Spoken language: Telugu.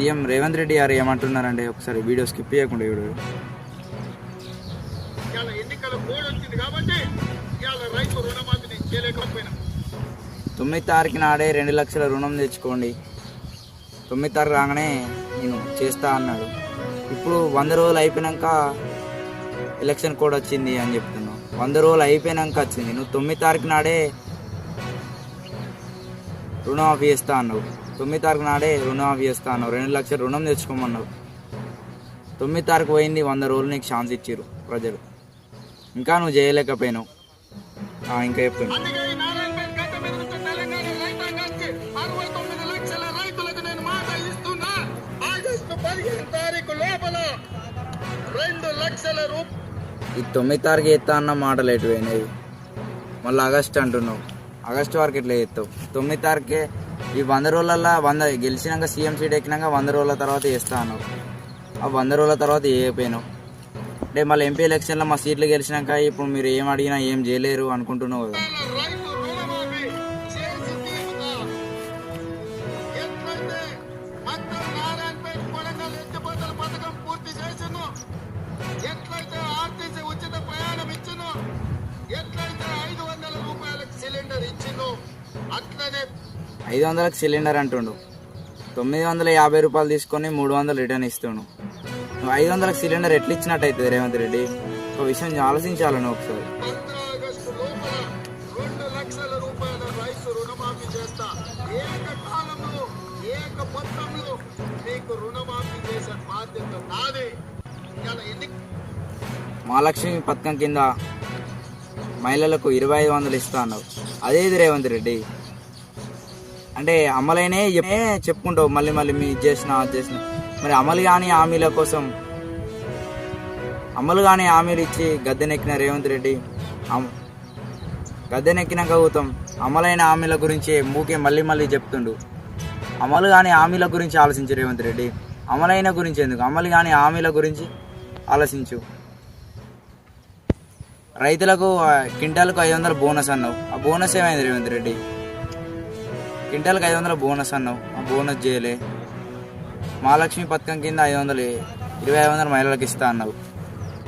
సీఎం రేవంత్ రెడ్డి గారు ఏమంటున్నారంటే ఒకసారి వీడియో స్కిప్ చేయకుండా వీడియో ఇవాళ ఎన్నికల కోడ్ వచ్చింది కాబట్టి ఇవాళ రైతు రుణమాఫీని చేయలేకపోయినాం. తొమ్మిది తారీఖు నాడే రెండు లక్షల రుణం తెచ్చుకోండి. తొమ్మిది తారీఖు రాగానే నేను చేస్తా అన్నాడు. ఇప్పుడు వంద రోజులు అయిపోయినాక ఎలక్షన్ కోడ్ వచ్చింది అని చెప్తున్నావు. వంద రోజులు అయిపోయినాక వచ్చింది. నువ్వు తొమ్మిది తారీఖు నాడే రుణమాఫీ చేస్తా అన్నావు. తొమ్మిది తారీఖు నాడే రుణం చేస్తా అన్నావు రెండు లక్షల రుణం తెచ్చుకోమన్నావు తొమ్మిది తారీఖు పోయింది వంద రోజులు నీకు ఛాన్స్ ఇచ్చిర్రు ప్రజలు. ఇంకా నువ్వు చేయలేకపోయినావు. ఇంకా చెప్తున్నా తొమ్మిది తారీఖు ఈ తొమ్మిది తారీఖు ఎత్తా అన్న మాటలు ఎటు పోయినాయి? మళ్ళీ ఆగస్ట్ అంటున్నావు. ఆగస్ట్ వరకు ఎట్లా చేస్తావు? తొమ్మిది తారీఖే ఈ వంద రోజులల్లో వంద గెలిచినాక సీఎం సీట్ ఎక్కినాక వంద రోజుల తర్వాత వేస్తాను ఆ వంద రోజుల తర్వాత వేయపోయాను అంటే మళ్ళీ ఎంపీ ఎలక్షన్లో మా సీట్లు గెలిచినాక ఇప్పుడు మీరు ఏం అడిగినా ఏం చేయలేరు అనుకుంటున్నావు కదా. ఐదు వందలకు సిలిండర్ అంటుండు. తొమ్మిది వందల యాభై రూపాయలు తీసుకొని మూడు వందలు రిటర్న్ ఇస్తుండు. నువ్వు ఐదు వందలకు సిలిండర్ ఎట్లా ఇచ్చినట్టు అవుతుంది రేవంత్ రెడ్డి? ఒక విషయం ఆలోచించాలను ఒకసారి. మహాలక్ష్మి పథకం కింద మహిళలకు ఇరవై ఐదు వందలు ఇస్తా అన్నావు. అదేది రేవంత్ రెడ్డి. అంటే అమలైనే చెప్పుకుంటావు మళ్ళీ మళ్ళీ మీ ఇది చేసిన అది చేసిన. మరి అమలు కాని హామీల కోసం అమలు కాని హామీలు ఇచ్చి గద్దెనెక్కిన రేవంత్ రెడ్డి గద్దెనెక్కిన గౌతమ్ అమలైన హామీల గురించి మూకే మళ్ళీ మళ్ళీ చెప్తుండు. అమలు కాని హామీల గురించి ఆలోచించు రేవంత్ రెడ్డి. అమలైన గురించి ఎందుకు? అమలు కాని హామీల గురించి ఆలోచించు. రైతులకు క్వింటాల్కు క్వింటాలకు ఐదు వందల బోనస్ అన్నావు. ఆ బోనస్ ఏమైంది రేవంత్ రెడ్డి? క్వింటాల్కి ఐదు వందల బోనస్ అన్నావు. ఆ బోనస్ చేయలే. మహాలక్ష్మి పథకం కింద ఐదు వందలు ఇరవై ఐదు వందల మహిళలకు ఇస్తా అన్నావు.